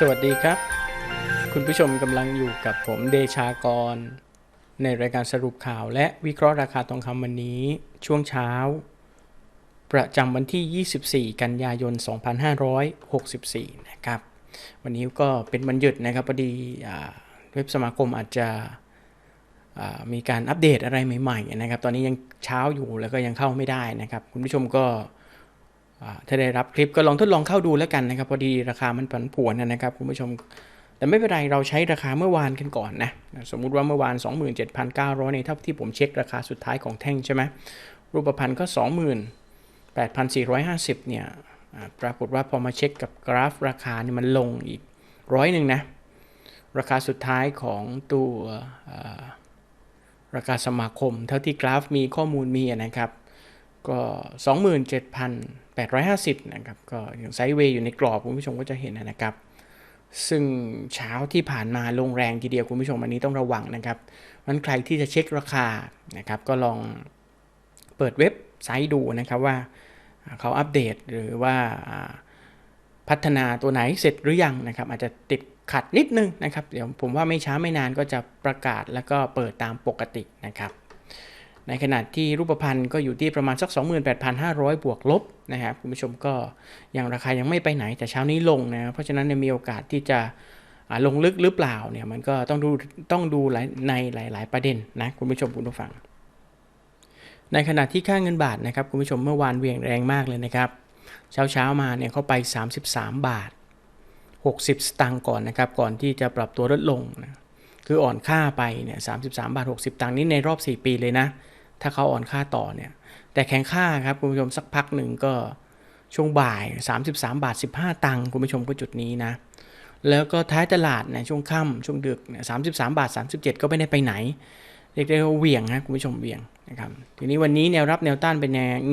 สวัสดีครับ คุณผู้ชมกำลังอยู่กับผมเดชากร ในรายการสรุปข่าวและวิเคราะห์ราคาทองคำวันนี้ ช่วงเช้า ประจำวันที่ 24 กันยายน 2564 นะครับ วันนี้ก็เป็นวันหยุดนะครับพอดีเว็บสมาคมอาจจะมีการอัปเดตอะไรใหม่ๆนะครับ ตอนนี้ยังเช้าอยู่แล้วก็ยังเข้าไม่ได้นะครับ คุณผู้ชมก็ ถ้าได้รับคลิปก็ลองทดลองเข้าดูแล้วกันนะครับ พอดีราคามันผันผวนนะครับคุณผู้ชม แต่ไม่เป็นไรเราใช้ราคาเมื่อวานกันก่อนนะ สมมุติว่าเมื่อวาน 27,900ในเท่าที่ผมเช็คราคาสุดท้ายของแท่งใช่ไหมรูปพันธ์ก็ 28,450 เนี่ยอ่าปรากฏว่าพอมาเช็คกับกราฟราคาเนี่ยมันลงอีกร้อยหนึ่งนะ ราคาสุดท้ายของตัวราคาสมาคม เท่าที่กราฟมีข้อมูลมีนะครับ ก็ 27,850 นะครับ ก็อย่างไซด์เวย์อยู่ในกรอบคุณผู้ชมก็จะเห็นนะครับ ซึ่งเช้าที่ผ่านมาลงแรงทีเดียวคุณผู้ชมอันนี้ต้องระวังนะครับมันใครที่จะเช็คราคานะครับ ก็ลองเปิดเว็บไซต์ดูนะครับว่าเขาอัปเดตหรือว่าพัฒนาตัวไหนเสร็จหรือยังนะครับ อาจจะติดขัดนิดนึงนะครับ เดี๋ยวผมว่าไม่ช้าไม่นานก็จะประกาศแล้วก็เปิดตามปกตินะครับ ในขณะที่รูปพรรณก็อยู่ที่ประมาณสัก 28,500 บวกลบนะครับคุณผู้ชมก็ยังราคายังไม่ไปไหนแต่เช้านี้ลงนะเพราะฉะนั้นมีโอกาสที่จะลงลึกหรือเปล่าเนี่ยมันก็ต้องดูต้องดูหลายในหลาย ๆ ประเด็นนะคุณผู้ชมคุณผู้ฟัง ในขณะที่ค่าเงินบาทนะครับคุณผู้ชมเมื่อวานเวียงแรงมากเลยนะครับ เช้าเช้าๆมาเนี่ยเข้าไป 33 บาท 60 สตางค์ก่อนนะครับก่อนที่จะปรับตัวลดลงนะคืออ่อนค่าไปเนี่ย33บาท 60 ตังค์นี่ในรอบ 4 ปีเลยนะ ถ้าเขาอ่อนค่าต่อเนี่ย แต่แข็งค่าครับคุณผู้ชมสักพักหนึ่งก็ช่วงบ่าย 33 บาท 15 ตังค์คุณผู้ชมก็จุดนี้นะ แล้วก็ท้ายตลาดในช่วงค่ำช่วงดึกเนี่ย33บาท 37 ก็ไม่ได้ไปไหน เรียกได้ว่าเหวี่ยงนะคุณผู้ชมเหวี่ยงนะครับทีนี้วันนี้แนวรับแนวต้านเป็น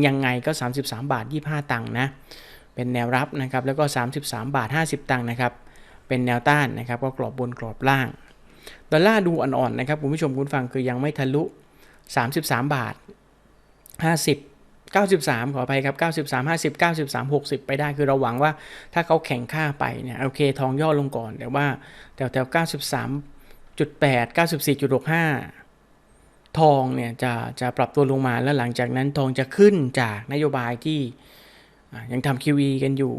ยังไงก็ 33 บาท 25 ตังค์นะเป็นแนวรับนะครับแล้วก็ 33 บาท 50 ตังค์นะครับเป็นแนวต้านนะครับก็กรอบบนกรอบล่าง ดอลลาร์ดูอ่อนๆนะครับคุณผู้ชมคุณฟังคือยังไม่ทะลุ 33 บาท 50 93 ขออภัยครับ 93 50 93 60 ไปได้คือเราหวังว่าถ้าเขาแข่งค่าไปเนี่ยโอเคทองย่อลงก่อน แต่ว่าแถวแถว93.8 94.65 ทองเนี่ยจะจะปรับตัวลงมาแล้วหลังจากนั้นทองจะขึ้นจากนโยบายที่ยังทำ QE กันอยู่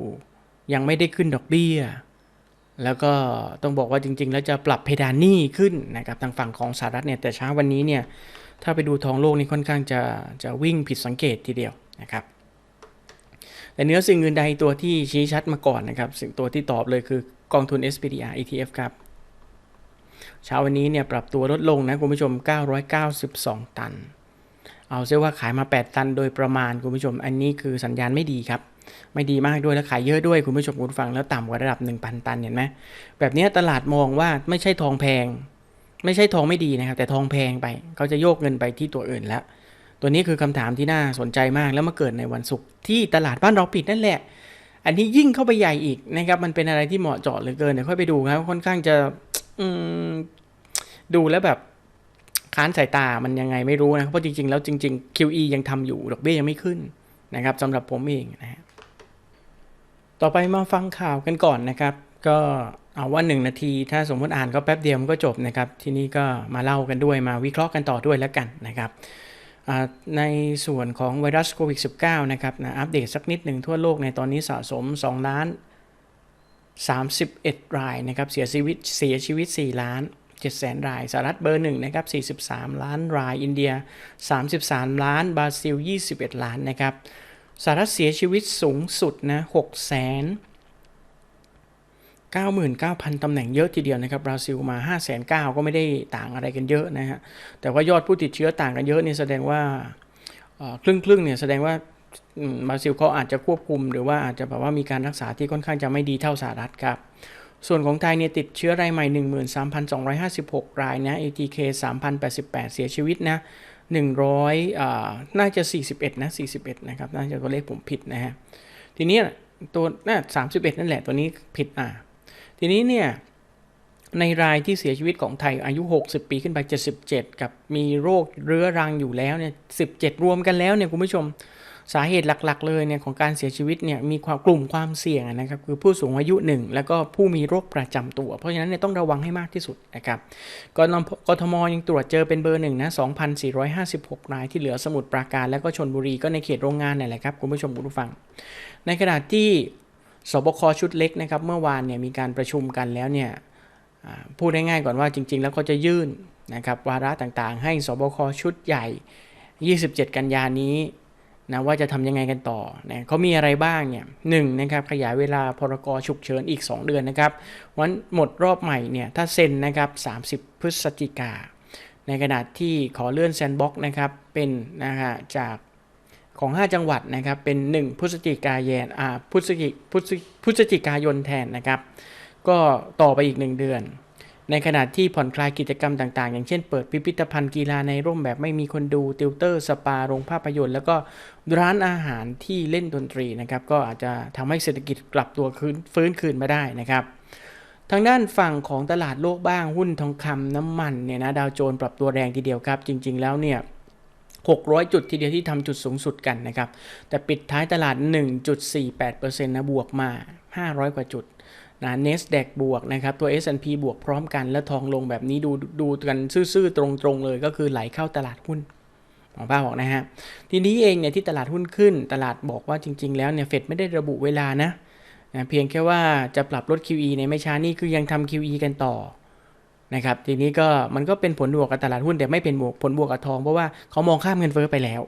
ยังไม่ได้ขึ้นดอกเบี้ย แล้วก็ต้องบอกว่าจริง ๆ แล้วจะปรับเพดานหนี้ขึ้นนะครับทางฝั่งของสหรัฐเนี่ยแต่เช้าวันนี้เนี่ย ถ้าไปดูทองโลกนี่ค่อนข้างจะจะวิ่งผิดสังเกตทีเดียวนะครับแต่เนื้อสิ่งอื่นใดตัวที่ชี้ชัดมาก่อนนะครับสิ่งตัวที่ตอบเลยคือกองทุน SPDR ETF ครับเช้าวันนี้เนี่ยปรับตัวลดลงนะคุณผู้ชม 992 ตัน เอาเสียว่าขายมา 8 ตันโดยประมาณคุณผู้ชม อันนี้คือสัญญาณไม่ดีครับ ไม่ดีมากด้วยแล้วขายเยอะด้วยคุณผู้ชมคุณฟังแล้วต่ำกว่าระดับ 1,000 ตันเห็นไหมแบบนี้ตลาดมองว่าไม่ใช่ทองแพง ไม่ใช่ทองไม่ดีนะครับ แต่ทองแพงไปเขาจะโยกเงินไปที่ตัวอื่นแล้ว ตัวนี้คือคำถามที่น่าสนใจมากแล้วมาเกิดในวันศุกร์ที่ตลาดบ้านเราปิดนั่นแหละ อันนี้ยิ่งเข้าไปใหญ่อีกนะครับ มันเป็นอะไรที่เหมาะเจาะเหลือเกินเดี๋ยวค่อยไปดูครับค่อนข้างจะอืดูแล้วแบบค้านสายตามันยังไงไม่รู้นะเพราะจริงๆแล้วจริง ๆ QE ยังทำอยู่ดอกเบี้ยยังไม่ขึ้นนะครับสำหรับผมเองนะฮะต่อไปมาฟังข่าวกันก่อนนะครับ ก็ เอาว่า 1 นาทีถ้าสมมติอ่านก็แป๊บเดียวมันก็จบนะครับ ทีนี้ก็มาเล่ากันด้วยมาวิเคราะห์กันต่อด้วยแล้วกันนะครับในส่วนของไวรัสโควิด -19 นะครับนะอัปเดตสักนิดหนึ่งทั่วโลกในตอนนี้สะสม2ล้าน31 รายนะครับเสียชีวิตเสียชีวิต 4 ล้าน7แสนรายสหรัฐเบอร์หนึ่งนะครับ 43 ล้านราย อินเดีย 33 ล้าน บราซิล 21 ล้านนะครับสหรัฐเสียชีวิตสูงสุดนะ6แสน 99,000 ตำแหน่งเยอะทีเดียวนะครับบราซิลมา 5 9 0 0 0ก็ไม่ได้ต่างอะไรกันเยอะนะฮะแต่ว่ายอดผู้ติดเชื้อต่างกันเยอะนี่แสดงว่าครึ่งครึ่งๆเนี่ยแสดงว่าบราซิลเขาอาจจะควบคุม หรือว่าอาจจะแบบว่ามีการรักษาที่ค่อนข้างจะไม่ดีเท่าสหรัฐครับ ส่วนของไทยเนี่ยติดเชื้อรายใหม่ 13,256 รายนะ ATK 3,088 เสียชีวิตนะ 100อ่าน่าจะ 41 นะ 41 นะครับ น่าจะตัวเลขผมผิดนะฮะ ทีนี้ตัวน่า31 นั่นแหละ ตัวนี้ผิดอ่า ทีนี้เนี่ยในรายที่เสียชีวิตของไทยอายุ 60 ปีขึ้นไป 77 กับมีโรคเรื้อรังอยู่แล้วเนี่ย 17 รวมกันแล้วเนี่ยคุณผู้ชมสาเหตุหลักๆ เลยเนี่ยของการเสียชีวิตเนี่ยมีความกลุ่มความเสี่ยงนะครับคือผู้สูงอายุหนึ่งแล้วก็ผู้มีโรคประจำตัว เพราะฉะนั้นเนี่ยต้องระวังให้มากที่สุดนะครับกนกทมยังตรวจเจอเป็นเบอร์หนึ่งนะ 2,456 รายที่เหลือสมุทรปราการ แล้วก็ชนบุรีก็ในเขตโรงงานนี่แหละครับคุณผู้ชมคุณผู้ฟัง ในขณะที่ สบคชุดเล็กนะครับเมื่อวานเนี่ยมีการประชุมกันแล้วเนี่ยพูดง่ายๆก่อนว่าจริง ๆ แล้วก็จะยื่นนะครับวาระต่างๆ ให้สบคชุดใหญ่ 27 กันยานี้นะว่าจะทำยังไงกันต่อนะเขามีอะไรบ้างเนี่ยหนึ่งนะครับขยายเวลาพรกฉุกเฉินอีก 2 เดือนนะครับวันหมดรอบใหม่เนี่ยถ้าเซ็นนะครับ 30 พฤศจิกา ในขณะที่ขอเลื่อนแซนบ็อกนะครับเป็นนะฮะจาก ของ 5 จังหวัดนะครับเป็น 1 พฤศจิกายนอ่าพฤศจิพฤศจิพฤศจิกายนแทนนะครับ ก็ต่อไปอีก 1 เดือน ในขณะที่ผ่อนคลายกิจกรรมต่างๆ อย่างเช่นเปิดพิพิธภัณฑ์กีฬาในร่มแบบไม่มีคนดูติวเตอร์สปาโรงภาพยนตร์ แล้วก็ร้านอาหารที่เล่นดนตรีนะครับก็อาจจะทำให้เศรษฐกิจกลับตัวคืนฟื้นคืนมาได้นะครับทางด้านฝั่งของตลาดโลกบ้างหุ้นทองคำน้ำมันเนี่ยนะดาวโจนส์ปรับตัวแรงทีเดียวครับ จริง ๆ แล้วเนี่ย 600 จุดทีเดียวที่ทำจุดสูงสุดกันนะครับ แต่ปิดท้ายตลาด 1.48%นะบวกมา 500 กว่าจุดนะเนสแดกบวกนะครับตัว S&P บวกพร้อมกันแล้วทองลงแบบนี้ดูดูกันซื่อๆ ตรงๆ เลยก็คือไหลเข้าตลาดหุ้นหมอป้าบอกนะฮะ ทีนี้เองเนี่ยที่ตลาดหุ้นขึ้น ตลาดบอกว่าจริง ๆ แล้วเนี่ยเฟดไม่ได้ระบุเวลานะนะ เพียงแค่ว่าจะปรับลด QE ในไม่ช้านี่คือยังทำ QE กันต่อ นะครับทีนี้ก็มันก็เป็นผลบวกกับตลาดหุ้นแต่ไม่เป็นบวกผลบวกกับทองเพราะว่าเขามองข้ามเงินเฟ้อไปแล้ว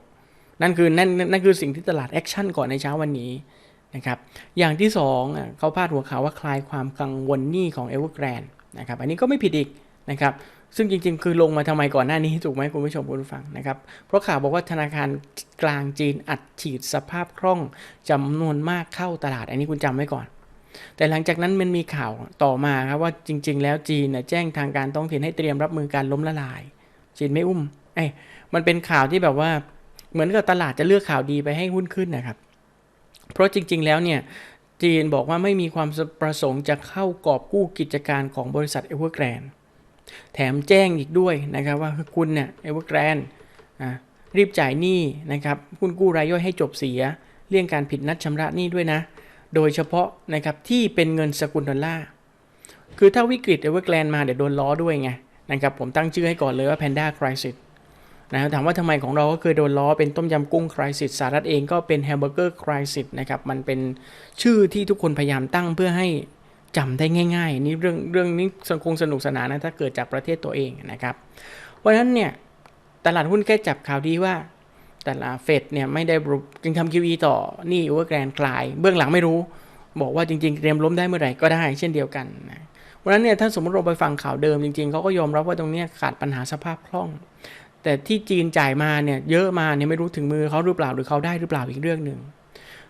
นั่นคือนั่นนั่นคือสิ่งที่ตลาดแอคชั่นก่อนในเช้าวันนี้นะครับอย่างที่สองอะเขาพาดหัวข่าวว่าคลายความกังวลหนี้ของ Evergrande นนะครับอันนี้ก็ไม่ผิดอีกนะครับซึ่งจริงๆ คือลงมาทำไมก่อนหน้านี้ถูกไหมคุณผู้ชมคุณผู้ฟังนะครับ เพราะข่าวบอกว่าธนาคารกลางจีนอัดฉีดสภาพคล่องจำนวนมากเข้าตลาด อันนี้คุณจำไว้ก่อน แต่หลังจากนั้นมันมีข่าวต่อมาครับว่าจริง ๆ แล้วจีนเนี่ยแจ้งทางการท้องถิ่นให้เตรียมรับมือการล้มละลาย จีนไม่อุ้มไอ้มันเป็นข่าวที่แบบว่าเหมือนกับตลาดจะเลือกข่าวดีไปให้หุ้นขึ้นนะครับ เพราะจริง ๆ แล้วเนี่ยจีนบอกว่าไม่มีความประสงค์จะเข้ากอบกู้กิจการของบริษัทเอเวอร์แกรนแถมแจ้งอีกด้วยนะครับว่าคุณเนี่ยเอเวอร์แกรนรีบจ่ายหนี้นะครับหุ้นกู้รายย่อยให้จบเสีย เลี่ยงการผิดนัดชำระหนี้ด้วยนะ โดยเฉพาะนะครับที่เป็นเงินสกุลดอลลาร์ คือถ้าวิกฤตเอเวอร์แกลนมาเดี๋ยวโดนล้อด้วยไงนะครับผมตั้งชื่อให้ก่อนเลยว่า Panda Crisis นะครับถามว่าทำไมของเราก็เคยโดนล้อเป็นต้มยำกุ้ง Crisis สหรัฐเองก็เป็นแฮมเบอร์เกอร์ Crisis นะครับมันเป็นชื่อที่ทุกคนพยายามตั้งเพื่อให้จำได้ง่าย ๆ นี่เรื่องเรื่องนี้สังคงสนุกสนานนะถ้าเกิดจากประเทศตัวเองนะครับ เพราะฉะนั้นเนี่ยตลาดหุ้นแค่จับข่าวดีว่า แต่ละเฟดเนี่ยไม่ได้จึงทำ QE ต่อนี่โอเวอร์แกรนคลาย เบื้องหลังไม่รู้ บอกว่าจริงๆ เตรียมล้มได้เมื่อไหร่ก็ได้เช่นเดียวกันนะวันนั้นเนี่ยถ้าสมมติเราไปฟังข่าวเดิมจริงๆเขาก็ยอมรับว่าตรงนี้ขาดปัญหาสภาพคล่อง แต่ที่จีนจ่ายมาเนี่ยเยอะมาเนี่ยไม่รู้ถึงมือเขาหรือเปล่าหรือเขาได้หรือเปล่าอีกเรื่องหนึ่ง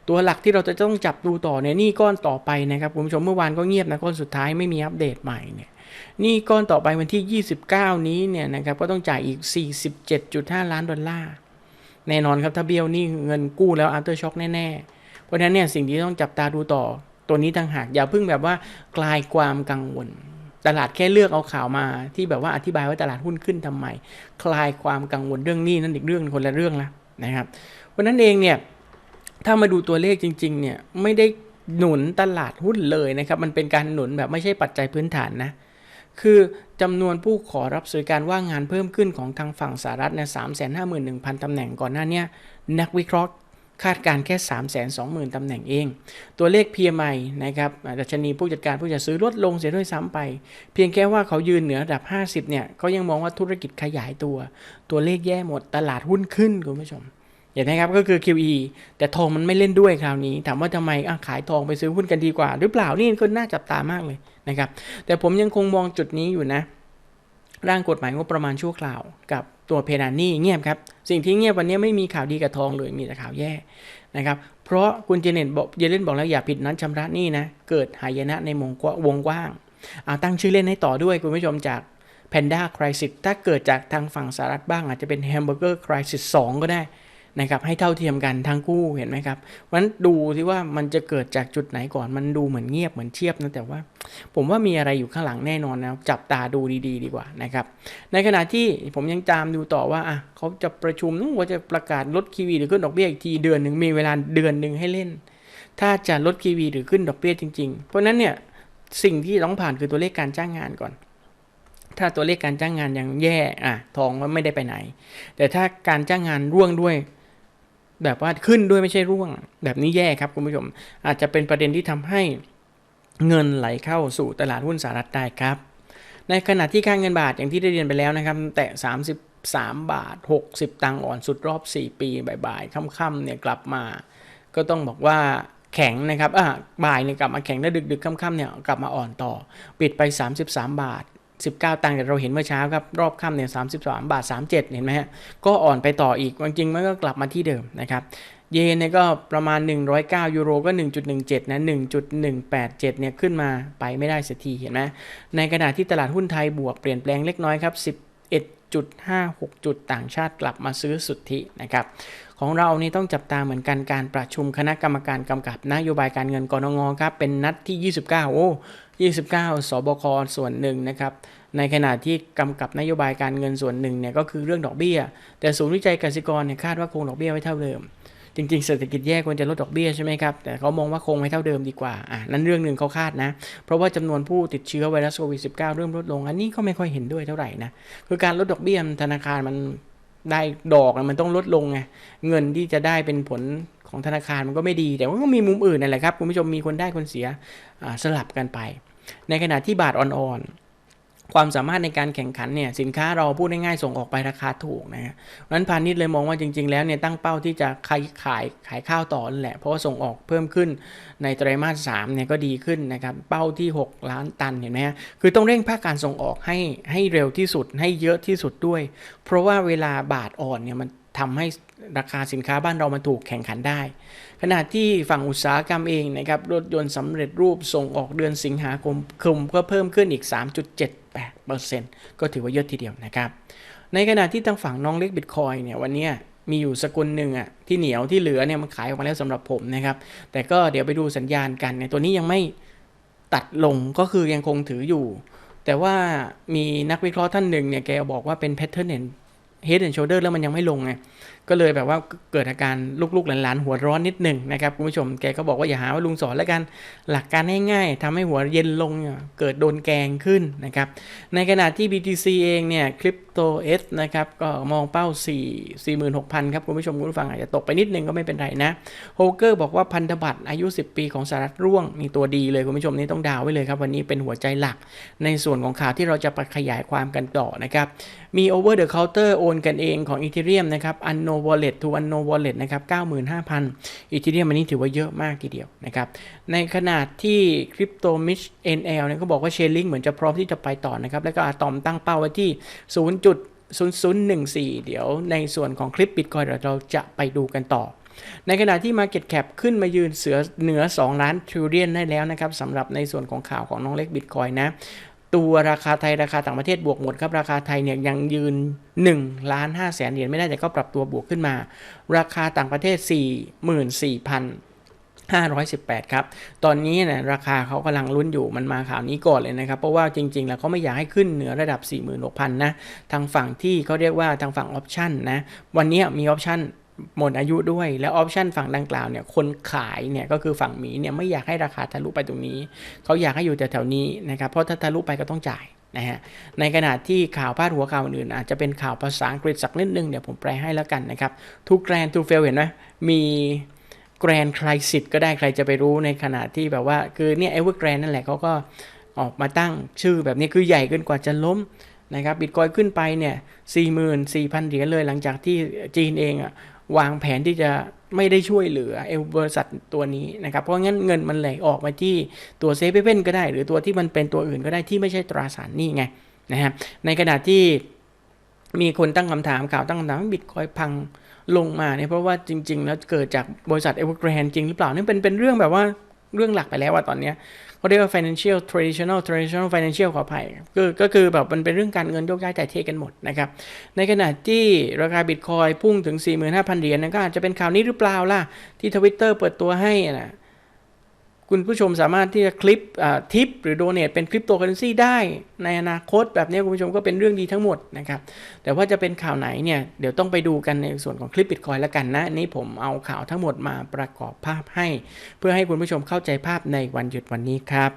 ตัวหลักที่เราจะต้องจับดูต่อเนี่ยนี่ก้อนต่อไปนะครับคุณผู้ชมเมื่อวานก็เงียบนะก้อนสุดท้ายไม่มีอัปเดตใหม่เนี่ยนี่ก้อนต่อไปวันที่ 29 นี้เนี่ยนะครับก็ต้องจ่ายอีก 47.5 ล้านดอลลาร์ แน่นอนครับถ้าเบี้ยวนี่เงินกู้แล้ว after shock แน่ๆ เพราะฉะนั้นเนี่ยสิ่งที่ต้องจับตาดูต่อ ตัวนี้ต่างหากอย่าเพิ่งแบบว่าคลายความกังวล ตลาดแค่เลือกเอาข่าวมา ที่แบบว่าอธิบายว่าตลาดหุ้นขึ้นทำไม คลายความกังวลเรื่องนี้นั่นอีกเรื่องคนละเรื่องละนะครับเพราะนั้นเองเนี่ยถ้ามาดูตัวเลขจริงๆเนี่ยไม่ได้หนุนตลาดหุ้นเลยนะครับ มันเป็นการหนุนแบบไม่ใช่ปัจจัยพื้นฐานนะ คือ จำนวนผู้ขอรับสวัสดิการว่างงานเพิ่มขึ้นของทางฝั่งสหรัฐเนี่ยสามแสนห้าหมื่นหนึ่งพันตำแหน่งก่อนหน้านี้นักวิเคราะห์คาดการแค่3 2 0 0 0 0ตำแหน่งเอง ตัวเลข PMI นะครับดัชนีผู้จัดการผู้จัดซื้อลดลงเสียด้วยซ้ำไป เพียงแค่ว่าเขายืนเหนือระดับ 50 เนี่ยเขายังมองว่าธุรกิจขยายตัว ตัวเลขแย่หมด ตลาดหุ้นขึ้นคุณผู้ชม เห็นไหมครับก็คือ QE แต่ทองมันไม่เล่นด้วยคราวนี้ ถามว่าทำไมอะขายทองไปซื้อหุ้นกันดีกว่า หรือเปล่านี่ก็น่าจับตามากเลยนะครับ แต่ผมยังคงมองจุดนี้อยู่นะ ร่างกฎหมายงบประมาณชั่วคราว กับตัวเพดานนี้เงียบครับ สิ่งที่เงียบวันนี้ไม่มีข่าวดีกับทองเลยมีแต่ข่าวแย่นะครับ เพราะคุณเจเน็ตบอกเยเลนบอกแล้วอย่าผิดนัดชำระนี้นะ เกิดหายนะในงกว้างวงกว้างเอาตั้งชื่อเล่นให้ต่อด้วยคุณผู้ชมจาก Panda Crisis ถ้าเกิดจากทางฝั่งสหรัฐบ้างอาจจะเป็น Hamburger Crisis 2 ก็ได้ นะครับให้เท่าเทียมกันทั้งคู่เห็นไหมครับเพราะฉะนั้นดูที่ว่ามันจะเกิดจากจุดไหนก่อนมันดูเหมือนเงียบเหมือนเทียบนะแต่ว่า ผมว่ามีอะไรอยู่ข้างหลังแน่นอนนะจับตาดูดีๆดีกว่านะครับในขณะที่ผมยังตามดูต่อว่าอะเขาจะประชุมนู้นว่าจะประกาศลดคีวีหรือขึ้นดอกเบี้ยอีกทีเดือนหนึ่งมีเวลาเดือนหนึ่งให้เล่น ถ้าจะลดคีวีหรือขึ้นดอกเบี้ยจริง ๆ เพราะฉะนั้นเนี่ยสิ่งที่ต้องผ่านคือตัวเลขการจ้างงานก่อน ถ้าตัวเลขการจ้างงานยังแย่อะทองก็ไม่ได้ไปไหน แต่ถ้าการจ้างงานร่วงด้วย แบบว่าขึ้นด้วยไม่ใช่ร่วง แบบนี้แย่ครับคุณผู้ชม อาจจะเป็นประเด็นที่ทำให้เงินไหลเข้าสู่ตลาดหุ้นสหรัฐได้ครับ ในขณะที่ค่าเงินบาทอย่างที่ได้เรียนไปแล้วนะครับ แตะ33 บาท 60 ตังค์อ่อนสุดรอบ 4 ปีบ่ายๆค่ำๆเนี่ยกลับมา ก็ต้องบอกว่าแข็งนะครับอะบ่ายเนี่ยกลับมาแข็งแล้วดึกๆค่ำๆเนี่ยกลับมาอ่อนต่อ ปิดไป 33 บาท 19 ตังค์แต่เราเห็นเมื่อเช้าครับ รอบค่ำเนี่ย33 บาท 37 เห็นไหมฮะ ก็อ่อนไปต่ออีกจริงๆมันก็กลับมาที่เดิมนะครับเยนเนี่ยก็ประมาณ 109 ยูโรก็ 1.17 นะ 1.187 เนี่ยขึ้นมาไปไม่ได้สักทีเห็นไหมในขณะที่ตลาดหุ้นไทยบวกเปลี่ยนแปลงเล็กน้อยครับ 11.56 จุดต่างชาติกลับมาซื้อสุทธินะครับของเรานี่ต้องจับตาเหมือนกันการประชุมคณะกรรมการกำกับนโยบายการเงินกรงงครับเป็นนัดที่ 29 โอ้ 29 สบคส่วนหนึ่งนะครับ ในขณะที่กำกับนโยบายการเงินส่วนหนึ่งเนี่ยก็คือเรื่องดอกเบี้ย แต่ศูนย์วิจัยกสิกรเนี่ยคาดว่าคงดอกเบี้ยไว้เท่าเดิม จริงๆเศรษฐกิจแย่ควรจะลดดอกเบี้ยใช่ไหมครับ แต่เขามองว่าคงไว้เท่าเดิมดีกว่า อะ นั่นเรื่องหนึ่งเขาคาดนะ เพราะว่าจำนวนผู้ติดเชื้อไวรัสโควิด -19 เริ่มลดลง อันนี้ก็ไม่ค่อยเห็นด้วยเท่าไหร่นะ คือการลดดอกเบี้ยธนาคารมันได้ดอกมันต้องลดลงไง เงินที่จะได้เป็นผล ของธนาคารมันก็ไม่ดี แต่ว่าก็มีมุมอื่นนั่นแหละครับคุณผู้ชมมีคนได้คนเสียสลับกันไป ในขณะที่บาทอ่อนๆความสามารถในการแข่งขันเนี่ยสินค้าเราพูดง่ายๆส่งออกไปราคาถูกนะฮะเพราะฉะนั้นพาณิชย์เลยมองว่าจริง ๆ แล้วเนี่ยตั้งเป้าที่จะขายขายขายข้าวต่อนั่นแหละเพราะว่าส่งออกเพิ่มขึ้นในไตรมาส3เนี่ยก็ดีขึ้นนะครับเป้าที่ 6 ล้านตันเห็นไหมฮะคือต้องเร่งภาคการส่งออกให้ให้เร็วที่สุดให้เยอะที่สุดด้วย เพราะว่าเวลาบาทอ่อนเนี่ยมัน ทำให้ราคาสินค้าบ้านเรามันถูกแข่งขันได้ ขณะที่ฝั่งอุตสาหกรรมเองนะครับรถยนต์สำเร็จรูปส่งออกเดือนสิงหาคมคมก็เพิ่มขึ้นอีก 3.78%ก็ถือว่าเยอะทีเดียวนะครับ ในขณะที่ทางฝั่งน้องเล็กบิตคอยเนี่ยวันนี้มีอยู่สกุลหนึ่งอะที่เหนียวที่เหลือเนี่ยมันขายออกมาแล้วสำหรับผมนะครับ แต่ก็เดี๋ยวไปดูสัญญาณกันเนี่ยตัวนี้ยังไม่ตัดลงก็คือยังคงถืออยู่ แต่ว่ามีนักวิเคราะห์ท่านหนึ่งเนี่ยแกบอกว่าเป็น pattern and head and shoulder แล้วมันยังไม่ลงไง ก็เลยแบบว่าเกิดอาการลูกๆหลานๆหัวร้อนนิดหนึ่งนะครับคุณผู้ชมแกก็บอกว่าอย่าหาว่าลุงสอนแล้วกันหลักการง่ายๆทำให้หัวเย็นลงเกิดโดนแกงขึ้นนะครับในขณะที่ BTC เองเนี่ยคริปโตเอสนะครับก็มองเป้า 4 46,000 ครับคุณผู้ชมคุณผู้ฟังอาจจะตกไปนิดนึงก็ไม่เป็นไรนะโฮเกอร์บอกว่าพันธบัตรอายุ 10 ปีของสหรัฐร่วงมีตัวดีเลยคุณผู้ชมนี่ต้องดาวไว้เลยครับวันนี้เป็นหัวใจหลัก ในส่วนของข่าวที่เราจะไปขยายความกันต่อนะครับมี over the counter โอนกันเองของ Ethereum นะครับ no wallet to Unknown Wallet นะครับ 95,000 Ethereum อันนี้ถือว่าเยอะมากทีเดียวนะครับ ในขณะที่ Crypto Mitch NL เนี่ยก็บอกว่า Chainlink เหมือนจะพร้อมที่จะไปต่อนะครับ แล้วก็อะตอมตั้งเป้าไว้ที่ 0.0014 เดี๋ยวในส่วนของคลิป Bitcoin เดี๋ยเราจะไปดูกันต่อในขณะที่ Market Cap ขึ้นมายืนเสือเหนือ 2 ล้านทริลเลียนได้แล้วนะครับสำหรับในส่วนของข่าวของน้องเล็ก Bitcoin นะ ตัวราคาไทยราคาต่างประเทศบวกหมดครับ ราคาไทยเนี่ยยังยืน1ล้าน5แสนเหรียญไม่ได้แต่ก็ปรับตัวบวกขึ้นมา ราคาต่างประเทศ 44,518 ครับ ตอนนี้เนี่ยราคาเขากำลังลุ้นอยู่มันมาข่าวนี้ก่อนเลยนะครับ เพราะว่าจริง ๆ แล้วเขาไม่อยากให้ขึ้นเหนือระดับ 46,000 นะ ทางฝั่งที่เขาเรียกว่าทางฝั่งออปชันนะ วันนี้มีออปชัน หมดอายุด้วยแล้วออปชันฝั่งดังกล่าวเนี่ยคนขายเนี่ยก็คือฝั่งหมีเนี่ยไม่อยากให้ราคาทะลุไปตรงนี้ เขาอยากให้อยู่แถวๆนี้นะครับเพราะถ้าทะลุไปก็ต้องจ่ายนะฮะในขณะที่ข่าวพาดหัวข่าวอื่นอาจจะเป็นข่าวภาษาอังกฤษสักนิดนึงเดี๋ยวผมแปลให้แล้วกันนะครับทุกแกรนทูเฟลเห็นไหมมีแกรนคลายสิทธ์ก็ได้ใครจะไปรู้ในขณะที่แบบว่าคือเนี่ยเอเวอร์แกรนนั่นแหละเขาก็ออกมาตั้งชื่อแบบนี้คือใหญ่เกินกว่าจะล้มนะครับบิตคอยขึ้นไปเนี่ย44,000 เหรียญเลยหลังจากที่จีนเองอะ วางแผนที่จะไม่ได้ช่วยเหลือเอลบริษัทตัวนี้นะครับ เพราะงั้นเงินมันไหลออกมาที่ตัวเซฟเว่นก็ได้ หรือตัวที่มันเป็นตัวอื่นก็ได้ที่ไม่ใช่ตราสารหนี้ไงนะครับในขณะที่มีคนตั้งคำถามข่าวตั้งคำถามบิตคอยพังลงมาเนี่ยเพราะว่าจริง ๆ แล้วเกิดจากบริษัทเอเวอร์แกรนจริงหรือเปล่านี่เป็นเป็นเรื่องแบบว่าเรื่องหลักไปแล้วว่าตอนเนี้ย เขาเรียกว่า financial traditional traditional financial ขออภัยก็ก็คือแบบมันเป็นเรื่องการเงินโยกย้ายแต่เทกันหมดนะครับ ในขณะที่ราคาบิตคอยพุ่งถึง 45,000 เหรียญนั่นก็อาจจะเป็นข่าวนี้หรือเปล่าล่ะ ที่ทวิตเตอร์เปิดตัวให้นะ คุณผู้ชมสามารถที่จะคลิปทิปหรือโดเน a เป็นคริปโตเคอเรนซีได้ในอนาคตแบบนี้คุณผู้ชมก็เป็นเรื่องดีทั้งหมดนะครับ แต่ว่าจะเป็นข่าวไหนเนี่ย เดี๋ยวต้องไปดูกันในส่วนของคลิปบิตคอยแล้วกันนะ นี่ผมเอาข่าวทั้งหมดมาประกอบภาพให้ เพื่อให้คุณผู้ชมเข้าใจภาพในวันหยุดวันนี้ครับ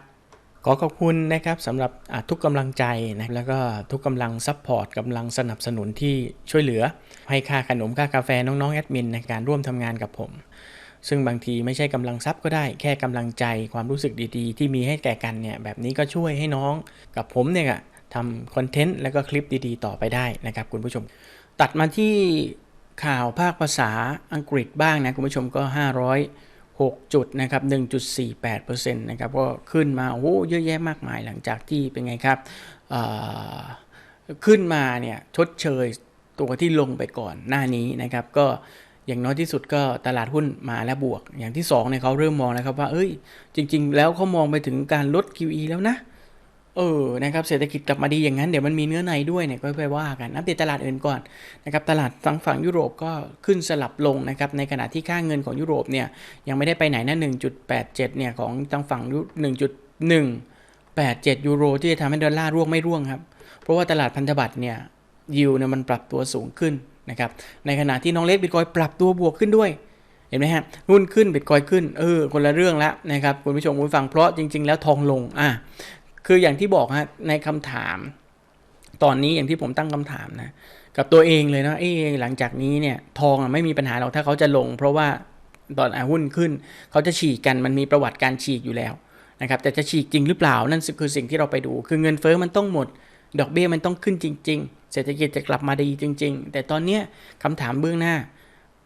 ขอขอบคุณนะครับสำหรับทุกกำลังใจนะแล้วก็ทุกกำลังซัพพอร์ตกำลังสนับสนุนที่ช่วยเหลือ ให้ค่าขนมค่ากาแฟน้องๆแอดมินในการร่วมทำงานกับผม ซึ่งบางทีไม่ใช่กำลังทรัพย์ก็ได้ แค่กำลังใจความรู้สึกดีๆ ที่มีให้แก่กันเนี่ยแบบนี้ก็ช่วยให้น้องกับผมเนี่ยทำคอนเทนต์แล้วก็คลิปดีๆ ต่อไปได้นะครับคุณผู้ชม ตัดมาที่ข่าวภาคภาษาอังกฤษบ้างนะคุณผู้ชมก็ 506 จุดนะครับ 1.48%นะครับก็ขึ้นมาโอ้โหเยอะแยะมากมายหลังจากที่เป็นไงครับขึ้นมาเนี่ยชดเชยตัวที่ลงไปก่อนหน้านี้นะครับก็ อย่างน้อยที่สุดก็ตลาดหุ้นมาแล้วบวก อย่างที่2เนี่ยเขาเริ่มมองแล้วครับว่า เอ้ย จริง ๆ แล้วเขามองไปถึงการลด QE แล้วนะ เออ นะครับ เศรษฐกิจกลับมาดีอย่างนั้นเดี๋ยวมันมีเนื้อในด้วยเนี่ยก็ไปว่ากันอัปเดตตลาดอื่นก่อนนะครับ ตลาดทางฝั่งยุโรปก็ขึ้นสลับลงนะครับ ในขณะที่ค่าเงินของยุโรปเนี่ยยังไม่ได้ไปไหนนะ1.87 เนี่ยของทางฝั่ง1.187ยูโรที่จะทำให้ดอลลาร์ร่วงไม่ร่วงครับ เพราะว่าตลาดพันธบัตรเนี่ยยิวเนี่ยมันปรับตัวสูงขึ้น นะครับในขณะที่น้องเล็กบิตคอยปรับตัวบวกขึ้นด้วยเห็นไหมฮะหุ้นขึ้นบิตคอยขึ้นเออคนละเรื่องแล้วนะครับคุณผู้ชมคุณฟังเพราะจริง ๆ แล้วทองลงอะคืออย่างที่บอกฮะในคำถาม ตอนนี้อย่างที่ผมตั้งคำถามนะกับตัวเองเลยนะเออหลังจากนี้เนี่ยทองไม่มีปัญหาหรอกถ้าเขาจะลง เพราะว่าตอนหุ้นขึ้น เขาจะฉีกกันมันมีประวัติการฉีกอยู่แล้วนะครับแต่จะฉีกจริงหรือเปล่านั่นคือสิ่งที่เราไปดู คือเงินเฟอ้อมันต้องหมด ดอกเบี้ยมันต้องขึ้นจริง ๆ เศรษฐกิจจะกลับมาดีจริง ๆ แต่ตอนนี้คำถามเบื้องหน้า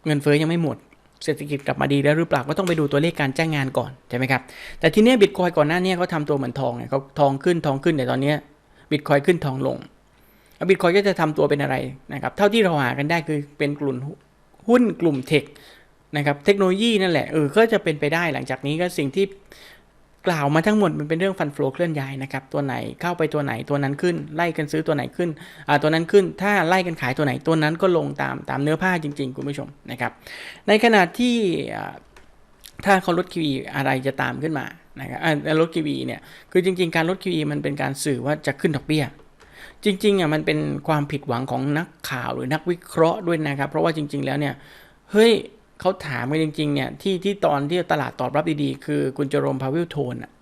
เงินเฟ้อยังไม่หมด เศรษฐกิจกลับมาดีแล้วหรือเปล่าก็ต้องไปดูตัวเลขการจ้างงานก่อนใช่ไหมครับ แต่ทีนี้บิตคอยก่อนหน้านี้เขาทำตัวเหมือนทองไงเขาทองขึ้นทองขึ้นแต่ตอนนี้บิตคอยขึ้นทองลงบิตคอยก็จะทำตัวเป็นอะไรนะครับเท่าที่เราหากันได้คือเป็นกลุ่มหุ้นกลุ่มเทคนะครับเทคโนโลยีนั่นแหละเออก็จะเป็นไปได้หลังจากนี้ก็สิ่งที่ กล่าวมาทั้งหมดมันเป็นเรื่องฟันฟลอเคลื่อนย้ายนะครับ ตัวไหนเข้าไปตัวไหนตัวนั้นขึ้น ไล่กันซื้อตัวไหนขึ้นอ่าตัวนั้นขึ้น ถ้าไล่กันขายตัวไหนตัวนั้นก็ลงตามตามเนื้อผ้าจริง ๆ คุณผู้ชมนะครับ ในขณะที่ถ้าเขาลด QE อะไรจะตามขึ้นมานะครับลด QE เนี่ยคือจริง ๆ การลด QE มันเป็นการสื่อว่าจะขึ้นดอกเบี้ยจริงๆอะมันเป็นความผิดหวังของนักข่าวหรือนักวิเคราะห์ด้วยนะครับ เพราะว่าจริง ๆ แล้วเนี่ยเฮ้ย เขาถามกันจริงๆเนี่ยที่ที่ตอนที่ตลาดตอบรับดีๆ คือคุณเจอรมพาวิลโทนอะ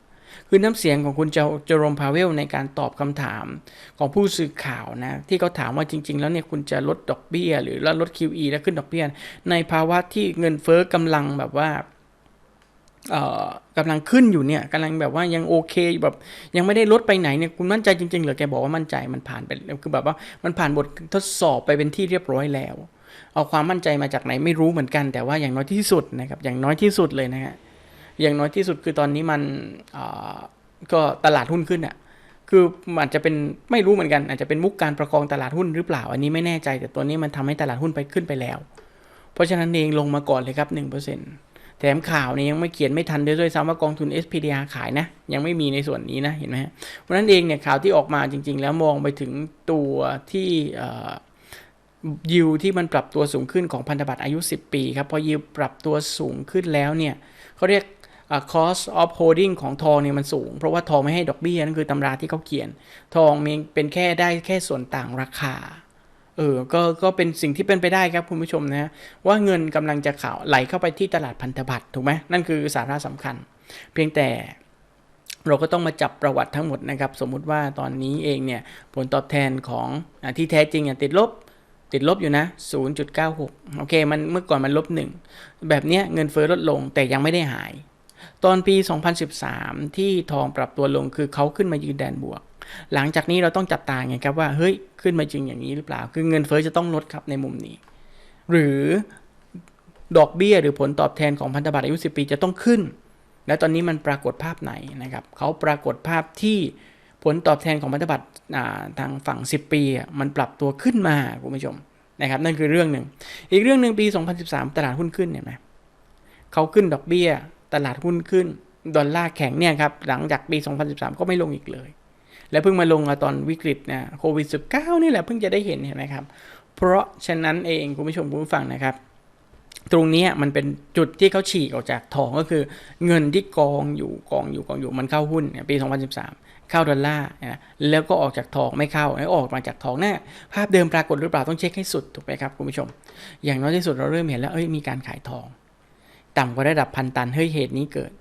คือน้ำเสียงของคุณเจอรมพาเวลในการตอบคำถามของผู้สื่อข่าวนะที่เขาถามว่าจริง ๆ แล้วเนี่ยคุณจะลดดอกเบี้ย หรือลด QE แล้วขึ้นดอกเบี้ย ในภาวะที่เงินเฟอ้อกำลังแบบว่าเอ่อกำลังขึ้นอยู่เนี่ยกำลังแบบว่ายังโอเคแบบยังไม่ได้ลดไปไหนเนี่ยคุณมั่นใจจริงๆหรือแกบอกว่ามั่นใจมันผ่านไปคือแบบว่ามันผ่านบททดสอบไปเป็นที่เรียบร้อยแล้ว เอาความมั่นใจมาจากไหนไม่รู้เหมือนกัน แต่ว่าอย่างน้อยที่สุดนะครับอย่างน้อยที่สุดเลยนะฮะอย่างน้อยที่สุดคือตอนนี้มันก็ตลาดหุ้นขึ้นอะคืออาจจะเป็นไม่รู้เหมือนกัน อาจจะเป็นมุกการประคองตลาดหุ้นหรือเปล่า อันนี้ไม่แน่ใจ แต่ตัวนี้มันทำให้ตลาดหุ้นไปขึ้นไปแล้ว เพราะฉะนั้นเองลงมาก่อนเลยครับ 1%แถมข่าวนี้ยังไม่เขียนไม่ทันด้วยซ้ำว่ากองทุน SPDR ขายนะ ยังไม่มีในส่วนนี้นะ เห็นไหมเพราะนั้นเองเนี่ยข่าวที่ออกมาจริง ๆ แล้วมองไปถึงตัวที่ ยิวที่มันปรับตัวสูงขึ้นของพันธบัตรอายุ 10 ปีครับพอยิวปรับตัวสูงขึ้นแล้วเนี่ยเขาเรียก cost of holding ของทองเนี่ยมันสูง เพราะว่าทองไม่ให้ดอกเบี้ยนั่นคือตำราที่เขาเขียน ทองมีเป็นแค่ได้แค่ส่วนต่างราคาเออก็ก็เป็นสิ่งที่เป็นไปได้ครับคุณผู้ชมนะว่าเงินกำลังจะข่าวไหลเข้าไปที่ตลาดพันธบัตรถูกไหมนั่นคือสาระสำคัญ เพียงแต่เราก็ต้องมาจับประวัติทั้งหมดนะครับ สมมุติว่าตอนนี้เองเนี่ยผลตอบแทนของอที่แท้จริงติดลบ ติดลบอยู่นะ 0.96 โอเค มันเมื่อก่อนมันลบ 1 แบบนี้เงินเฟ้อลดลงแต่ยังไม่ได้หาย ตอนปี 2013 ที่ทองปรับตัวลงคือเขาขึ้นมายืนแดนบวก หลังจากนี้เราต้องจับตาไงครับว่า เฮ้ย ขึ้นมาจริงอย่างนี้หรือเปล่า คือเงินเฟอ้อจะต้องลดครับในมุมนี้ หรือดอกเบี้ยหรือผลตอบแทนของพันธบัตรอายุ 10 ปีจะต้องขึ้น แล้วตอนนี้มันปรากฏภาพไหนนะครับเขาปรากฏภาพที่ ผลตอบแทนของพันธบัตรทางฝั่ง 10 ปี มันปรับตัวขึ้นมาคุณผู้ชมนะครับนั่นคือเรื่องหนึ่ง อีกเรื่องหนึ่งปี 2013 ตลาดหุ้นขึ้นเห็นไหมเขาขึ้นดอกเบี้ย ตลาดหุ้นขึ้น ดอลลาร์แข็งเนี่ยครับหลังจากปี 2013 ก็ไม่ลงอีกเลย และเพิ่งมาลงตอนวิกฤตนะโควิด 19 นี่แหละเพิ่งจะได้เห็นเห็นไหมครับ เพราะฉะนั้นเองคุณผู้ชมคุณผู้ฟังนะครับ ตรงนี้มันเป็นจุดที่เขาฉีกออกจากทองก็คือ เงินที่กองอยู่กองอยู่กองอยู่มันเข้าหุ้นปี 2013 เข้าดอลลาร์นะแล้วก็ออกจากทองไม่เข้าแล้วออกมาจากทองแน่ภาพเดิมปรากฏหรือเปล่าต้องเช็คให้สุดถูกไหมครับคุณผู้ชม อย่างน้อยที่สุดเราเริ่มเห็นแล้วเอ้ยมีการขายทอง ต่ำกว่าระดับพันตันเฮ้ยเหตุนี้เกิด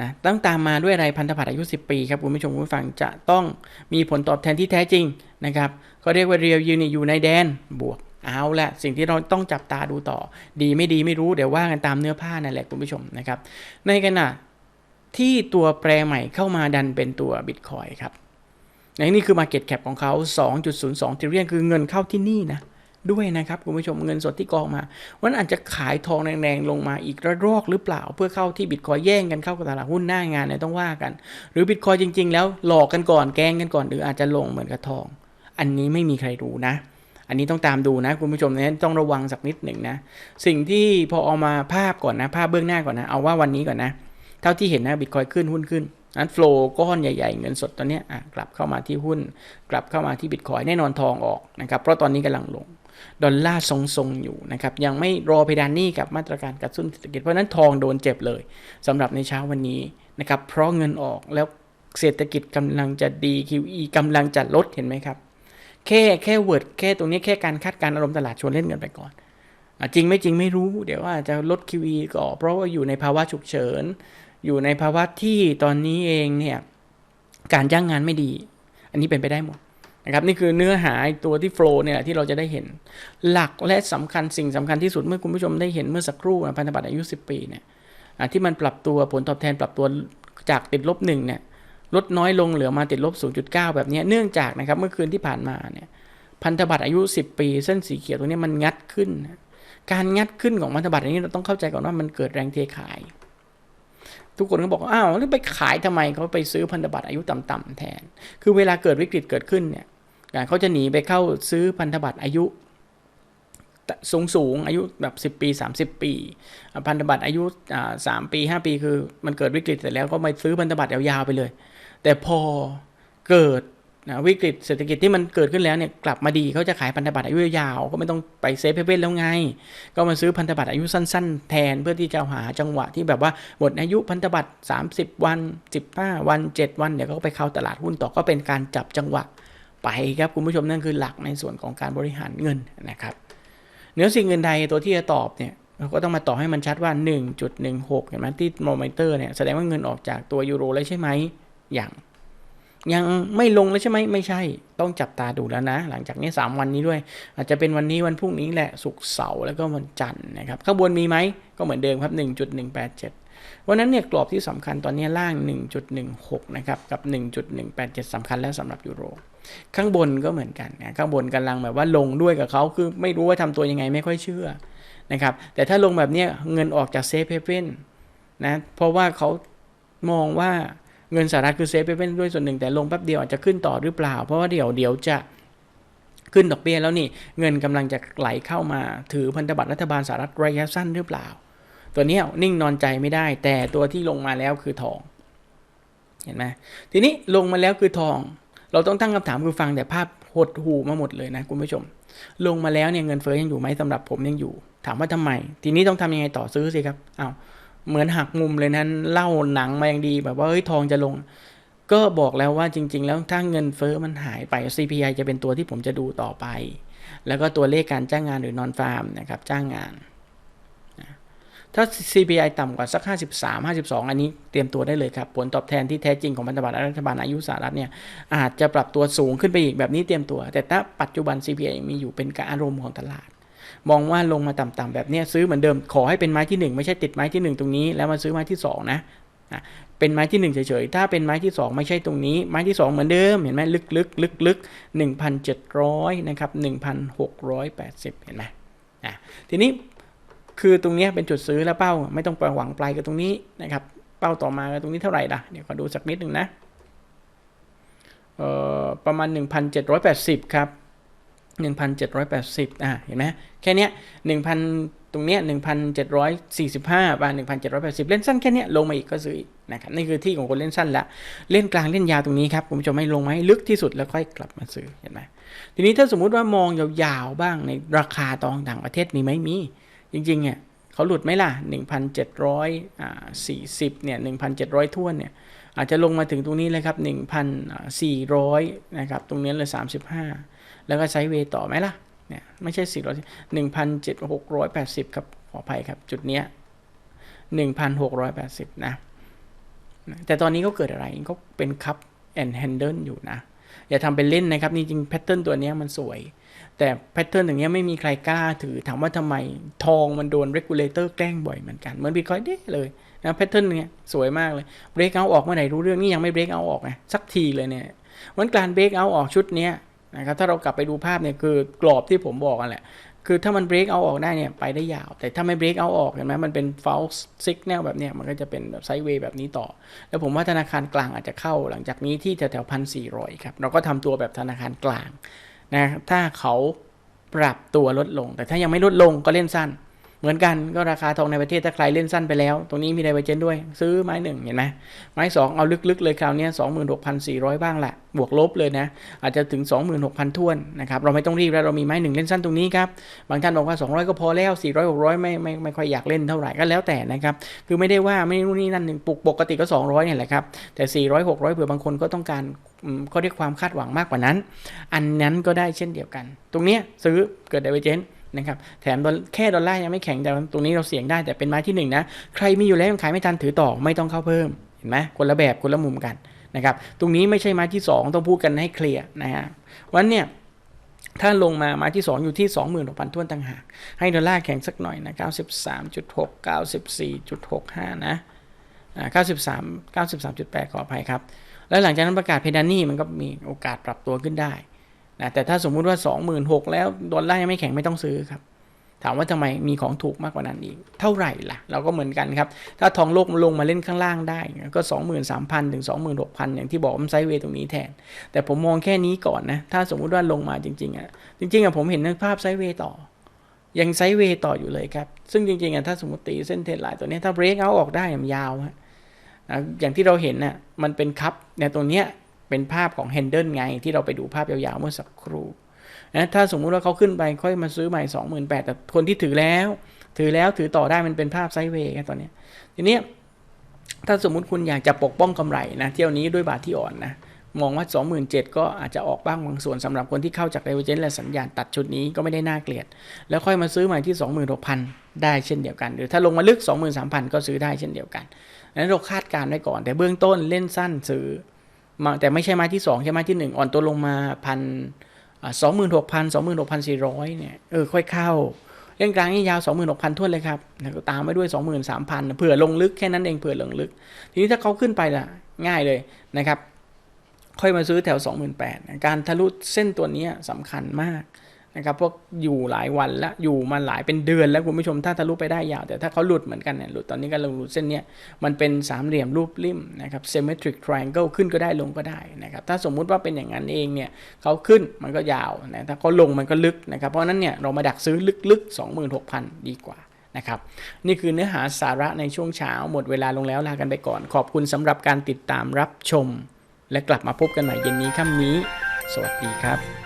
นะต้องตามมาด้วยอะไรพันธบัตรอายุ 10 ปีครับคุณผู้ชมคุณผู้ฟังจะต้องมีผลตอบแทนที่แท้จริงนะครับเขาเรียกว่าเรียลยูนี่อยู่ในแดนบวกเอาละสิ่งที่เราต้องจับตาดูต่อ ดีไม่ดีไม่รู้เดี๋ยวว่ากันตามเนื้อผ้านั่นแหละคุณผู้ชมนะครับในขณะ ที่ตัวแปรใหม่เข้ามาดันเป็นตัวบิตคอยครับในนี่คือ Market Cap ของเขา 2.02 ทริลเลียนคือเงินเข้าที่นี่นะ ด้วยนะครับ คุณผู้ชมเงินสดที่กองมาวันอาจจะขายทองแรงๆลงมาอีกระรอกหรือเปล่า เพื่อเข้าที่บิตคอยแย่งกันเข้ากับตลาดหุ้นหน้างานเนี่ยต้องว่ากัน หรือบิตคอยจริง ๆ แล้วหลอกกันก่อนแกล้งกันก่อนหรืออาจจะลงเหมือนกับทอง อันนี้ไม่มีใครรู้นะอันนี้ต้องตามดูนะ คุณผู้ชมนะต้องระวังสักนิดหนึ่งนะ สิ่งที่พอเอามาภาพก่อนนะ ภาพเบื้องหน้าก่อนนะ เอาว่าวันนี้ก่อนนะ เท่าที่เห็นนะบิตคอยขึ้นหุ้นขึ้นนั้นโฟล์ก้อนใหญ่ๆ เงินสดตอนนี้กลับเข้ามาที่หุ้น กลับเข้ามาที่บิตคอยแน่นอนทองออกนะครับเพราะตอนนี้กำลังลงดอลลาร์ทรงๆ อยู่นะครับ ยังไม่รอเพดานหนี้กับมาตรการกระตุ้นเศรษฐกิจ เพราะนั้นทองโดนเจ็บเลยสำหรับในเช้าวันนี้นะครับ เพราะเงินออกแล้วเศรษฐกิจกำลังจะดี QE กำลังจะลดเห็นไหมครับ แค่แค่เวิร์ดแค่ตรงนี้แค่การคาดการอารมณ์ตลาดชวนเล่นกันไปก่อนอจริงไม่จริงไม่รู้ เดี๋ยวว่าจะลด QE ก่อเพราะว่าอยู่ในภาวะฉุกเฉิน อยู่ในภาวะที่ตอนนี้เองเนี่ยการจ้างงานไม่ดี อันนี้เป็นไปได้หมดนะครับนี่คือเนื้อหาตัวที่โฟล์เนี่ยที่เราจะได้เห็นหลักและสำคัญสิ่งสำคัญที่สุดเมื่อคุณผู้ชมได้เห็นเมื่อสักครู่พันธบัตรอายุ 10 ปีเนี่ยที่มันปรับตัวผลตอบแทนปรับตัวจากติดลบหนึ่งเนี่ยลดน้อยลงเหลือมาติดลบ 0.9 แบบนี้เนื่องจากนะครับเมื่อคืนที่ผ่านมาเนี่ยพันธบัตรอายุ 10 ปี เส้นสีเขียวตรงนี้มันงัดขึ้น การงัดขึ้นของพันธบัตรอันนี้เราต้องเข้าใจก่อนว่ามันเกิดแรงเทขาย ทุกคนก็บอกอ้าวแล้วไปขายทำไมเขาไปซื้อพันธบัตรอายุต่ำๆแทน คือเวลาเกิดวิกฤตเกิดขึ้นเนี่ยเขาจะหนีไปเข้าซื้อพันธบัตรอายุสูงสูงๆอายุแบบ 10 ปี 30 ปี พันธบัตรอายุสามปี 5 ปีคือมันเกิดวิกฤตเสร็จแล้วก็ไปซื้อพันธบัตรยาวๆไปเลย แต่พอเกิด นะวิกฤตเศรษฐกิจที่มันเกิดขึ้นแล้วเนี่ยกลับมาดีเขาจะขายพันธบัตรอายุยาวก็ไม่ต้องไปเซฟเว่นแล้วไง ก็มาซื้อพันธบัตรอายุสั้น ๆ แทนเพื่อที่จะหาจังหวะที่แบบว่าหมดอายุพันธบัตร 30 วัน 15 วัน 7 วันเดี๋ยวก็ไปเข้าตลาดหุ้นต่อก็เป็นการจับจังหวะไปครับคุณผู้ชมนั่นคือหลักในส่วนของการบริหารเงินนะครับเนื้อสิ่งเงินใดตัวที่จะตอบเนี่ยเราก็ต้องมาต่อให้มันชัดว่า 1.16 เห็นไหมที่โมเมเตอร์เนี่ยแสดงว่าเงินออกจากตัวยูโรแล้วใช่ไหมอย่าง ยังไม่ลงแล้วใช่ไหมไม่ใช่ ต้องจับตาดูแล้วนะ หลังจากนี้ 3 วันนี้ด้วย อาจจะเป็นวันนี้วันพรุ่งนี้แหละศุกร์เสาร์แล้วก็วันจันทร์นะครับข้างบนมีไหมก็เหมือนเดิมครับ 1.187วันนั้นเนี่ยกรอบที่สำคัญตอนนี้ล่าง 1.16 นะครับ กับ 1.187สำคัญแล้วสำหรับยูโร ข้างบนก็เหมือนกันนะข้างบนกำลังแบบว่าลงด้วยกับเขาคือไม่รู้ว่าทำตัวยังไงไม่ค่อยเชื่อนะครับ แต่ถ้าลงแบบนี้เงินออกจากเซฟเฮเว่นนะ เพราะว่าเขามองว่า เงินสหรัฐคือเซฟเฮเว่นด้วยส่วนหนึ่งแต่ลงแป๊บเดียวอาจจะขึ้นต่อหรือเปล่า เพราะว่าเดี๋ยวเดี๋ยวจะขึ้นดอกเบี้ยแล้วนี่เงินกำลังจะไหลเข้ามาถือพันธบัตรรัฐบาลสหรัฐระยะสั้นหรือเปล่า ตัวนี้นิ่งนอนใจไม่ได้ แต่ตัวที่ลงมาแล้วคือทอง เห็นไหมทีนี้ลงมาแล้วคือทอง เราต้องตั้งคำถามคือฟังแต่ภาพหดหูมาหมดเลยนะคุณผู้ชม ลงมาแล้วเนี่ยเงินเฟ้อยังอยู่ไหมสำหรับผมยังอยู่ ถามว่าทำไม ทีนี้ต้องทำยังไงต่อซื้อสิครับอ้าว เหมือนหักมุมเลยนั้นเล่าหนังมาอย่างดีแบบว่าเฮ้ยทองจะลง ก็บอกแล้วว่าจริง ๆ แล้วถ้าเงินเฟ้อมันหายไป CPI จะเป็นตัวที่ผมจะดูต่อไป แล้วก็ตัวเลขการจ้างงานหรือนอนฟาร์มนะครับจ้างงาน ถ้า CPI ต่ำกว่าสัก 53 52 อันนี้เตรียมตัวได้เลยครับ ผลตอบแทนที่แท้จริงของพันธบัตรรัฐบาลอายุสหรัฐเนี่ยอาจจะปรับตัวสูงขึ้นไปอีกแบบนี้เตรียมตัว แต่ถ้าปัจจุบัน CPI มีอยู่เป็นการอารมณ์ของตลาด มองว่าลงมาต่ำๆแบบนี้ซื้อเหมือนเดิมขอให้เป็นไม้ที่ 1 ไม่ใช่ติดไม้ที่ 1 ตรงนี้ แล้วมาซื้อไม้ที่2นะนะเป็นไม้ที่1เฉยๆ ถ้าเป็นไม้ที่ 2 ไม่ใช่ตรงนี้ ไม้ที่ 2 เหมือนเดิม เห็นไหมลึกๆ ลึกๆ 1,700 นะครับ 1,680 เห็นไหมอะทีนี้คือตรงนี้เป็นจุดซื้อแล้วเป้า ไม่ต้องไปหวังปลายกับตรงนี้นะครับ เป้าต่อมากับตรงนี้เท่าไหร่ล่ะ เดี๋ยวขอดูสักนิดหนึ่งนะ เอ่อ ประมาณ 1,780 ครับ 1,780 อะเห็นไหมแค่เนี้ย1,000 ตรงเนี้ย1,745บาท1,780 เล่นสั้นแค่เนี้ยลงมาอีกก็ซื้ออีกนะครับนี่คือที่ของคนเล่นสั้นละ เล่นกลางเล่นยาวตรงนี้ครับผมจะไม่ลงมาให้ลึกที่สุดแล้วค่อยกลับมาซื้อเห็นไหมทีนี้ถ้าสมมุติว่ามองยาวๆบ้างในราคาตองต่างประเทศมีไหมมี จริงๆเนี่ยเขาหลุดไหมล่ะ 1,740เนี่ย1,700ท่วนเนี่ยอาจจะลงมาถึงตรงนี้เลยครับ1,400นะครับตรงนี้เลย35 แล้วก็ไซด์เวย์ต่อไหมล่ะเนี่ยไม่ใช่400 1,7680ครับขออภัยครับจุดเนี้ย1,680นหกร้อยแปดสิบนะ แต่ตอนนี้ก็เกิดอะไรก็เป็นคัพแอนด์แฮนเดิลอยู่นะ อย่าทำเป็นเล่นนะครับจริงๆแพทเทิร์นตัวเนี้ยมันสวย แต่แพทเทิร์นอย่างเงี้ยไม่มีใครกล้าถือถามว่าทำไมทองมันโดน regulator แกล้งบ่อยเหมือนกัน เหมือนบิตคอยเด้เลยนะแพทเทิร์นเนี้ยสวยมากเลย break out ออกเมื่อไหร่รู้เรื่องนี่ยังไม่ break out ออกไงสักทีเลยเนี่ยวันการ break out ออกชุดเนี้ย นะครับถ้าเรากลับไปดูภาพเนี่ยคือกรอบที่ผมบอกกันแหละ คือถ้ามัน break out ออกได้เนี่ยไปได้ยาว แต่ถ้าไม่ break out ออกเห็นไหมมันเป็น false signal แบบเนี้ยมันก็จะเป็นแบบไซด์เวย์แบบนี้ต่อ แล้วผมว่าธนาคารกลางอาจจะเข้าหลังจากนี้ที่แถวๆพันสี่ร้อยครับเราก็ทำตัวแบบธนาคารกลางนะถ้าเขาปรับตัวลดลง แต่ถ้ายังไม่ลดลงก็เล่นสั้น เหมือนกันก็ราคาทองในประเทศถ้าใครเล่นสั้นไปแล้ว ตรงนี้มีไดเวอร์เจนด้วย ซื้อไม้หนึ่งเห็นไหมไม้สองเอาลึกๆเลยคราวนี้สองหมื่นหกพันสี่ร้อยบ้างแหละบวกลบเลยนะ อาจจะถึง 26,000ท้วนนะครับเราไม่ต้องรีบแล้วเรามีไม้หนึ่งเล่นสั้นตรงนี้ครับบางท่านบอกว่า 200 ก็พอแล้ว 400 600 ไม่ไม่ไม่ค่อยอยากเล่นเท่าไหร่ก็แล้วแต่นะครับคือไม่ได้ว่าไม่นู่นนี่นั่นหนึ่งปกปกติก็ 200เนี่ยแหละครับแต่ 400 600เผื่อบางคนก็ต้องการก็เรียกความคาดหวังมากกว่านั้น อันนั้นก็ได้เช่นเดียวกัน ตรงเนี้ยซื้อเกิดไดเวอร์เจน นะครับแถมดอลแค่ดอลลาร์ยังไม่แข็งแต่ตรงนี้เราเสี่ยงได้แต่เป็นไม้ที่หนึ่งนะใครมีอยู่แล้วยังขายไม่ทันถือต่อไม่ต้องเข้าเพิ่มเห็นไหมคนละแบบคนละมุมกันนะครับตรงนี้ไม่ใช่ไม้ที่ 2 ต้องพูดกันให้เคลียร์นะฮะวันเนี่ยถ้าลงมาไม้ที่ 2 อยู่ที่ 26,000ท้วนต่างหาก ให้ดอลลาร์แข็งสักหน่อยนะ 93.6 94.65 นะอ่า93 93.8 ขออภัยครับ แล้วหลังจากนั้นประกาศเพดานนี่มันก็มีโอกาสปรับตัวขึ้นได้ นะแต่ถ้าสมมุติว่า 26,000แล้วดอลลาร์ยังไม่แข็งไม่ต้องซื้อครับ ถามว่าทำไมมีของถูกมากกว่านั้นอีก เท่าไหร่ล่ะ เราก็เหมือนกันครับ ถ้าทองโลกลงมาเล่นข้างล่างได้ ก็ 23,000 ถึง 26,000 อย่างที่บอกมันไซด์เวย์ตรงนี้แทน แต่ผมมองแค่นี้ก่อนนะ ถ้าสมมุติว่าลงมาจริงๆอะจริงๆอะผมเห็นภาพไซด์เวย์ต่อยังไซด์เวย์ต่ออยู่เลยครับ ซึ่งจริงๆอะถ้าสมมติตีเส้นเทรนไลน์ตัวนี้ถ้าเบรกเอาออกได้มันยาวฮะนะอย่างที่เราเห็นน่ะมันเป็นคัพเนี่ยตรงเนี้ย เป็นภาพของเฮนเดิลไง ที่เราไปดูภาพยาวๆเมื่อสักครู่นะถ้าสมมุติว่าเขาขึ้นไปค่อยมาซื้อใหม่28,000แต่คนที่ถือแล้ว ถือแล้วถือต่อได้มันเป็นภาพไซด์เวย์ครับตอนนี้ทีนี้ถ้าสมมุติคุณอยากจะปกป้องกำไรนะเที่ยวนี้ด้วยบาทที่อ่อนนะมองว่า 27,000 ก็อาจจะออกบ้างบางส่วนสำหรับคนที่เข้าจากไดเวเจนและสัญญาณตัดชุดนี้ก็ไม่ได้น่าเกลียด แล้วค่อยมาซื้อใหม่ที่ 26,000 ได้เช่นเดียวกัน หรือถ้าลงมาลึก 23,000 ก็ซื้อได้เช่นเดียวกันนั้นเราคาดการณ์ไว้ก่อน แต่เบื้องต้นเล่นสั้นซื้อ แต่ไม่ใช่ไม้ที่ 2 ใช่ไม้ที่ 1 อ่อนตัวลงมาพันสองหมื่นหกพันสองหมื่นหกพันสี่ร้อยเนี่ยเออค่อยเข้า เล่นกลางนี่ยาวสองหมื่นหกพันทุ่นเลยครับแล้วก็ตามไปด้วยสองหมื่นสามพันเผื่อลงลึกแค่นั้นเองเผื่อลงลึก ทีนี้ถ้าเขาขึ้นไปล่ะง่ายเลยนะครับ ค่อยมาซื้อแถว 28,000การทะลุเส้นตัวนี้สำคัญมาก นะครับพราะอยู่หลายวันแล้วอยู่มาหลายเป็นเดือนแล้วคุณผู้ชมถ้าทะลุไปได้ยาว แต่ถ้าเขาหลุดเหมือนกันเนี่ยหลุดตอนนี้ก็ลงหลุดเส้นเนี้ยมันเป็นสามเหลี่ยมรูปริมนะครับ symmetric triangle ขึ้นก็ได้ลงก็ได้นะครับถ้าสมมุติว่าเป็นอย่างนั้นเองเนี่ยเขาขึ้นมันก็ยาวนะถ้าเขาลงมันก็ลึกนะครับเพราะฉะนั้นเนี่ยเรามาดักซื้อลึกๆ 26,000 ดีกว่านะครับนี่คือเนื้อหาสาระในช่วงเช้าหมดเวลาลงแล้วลากันไปก่อน ขอบคุณสำหรับการติดตามรับชม และกลับมาพบกันใหม่เย็นนี้ค่ำนี้ สวัสดีครับ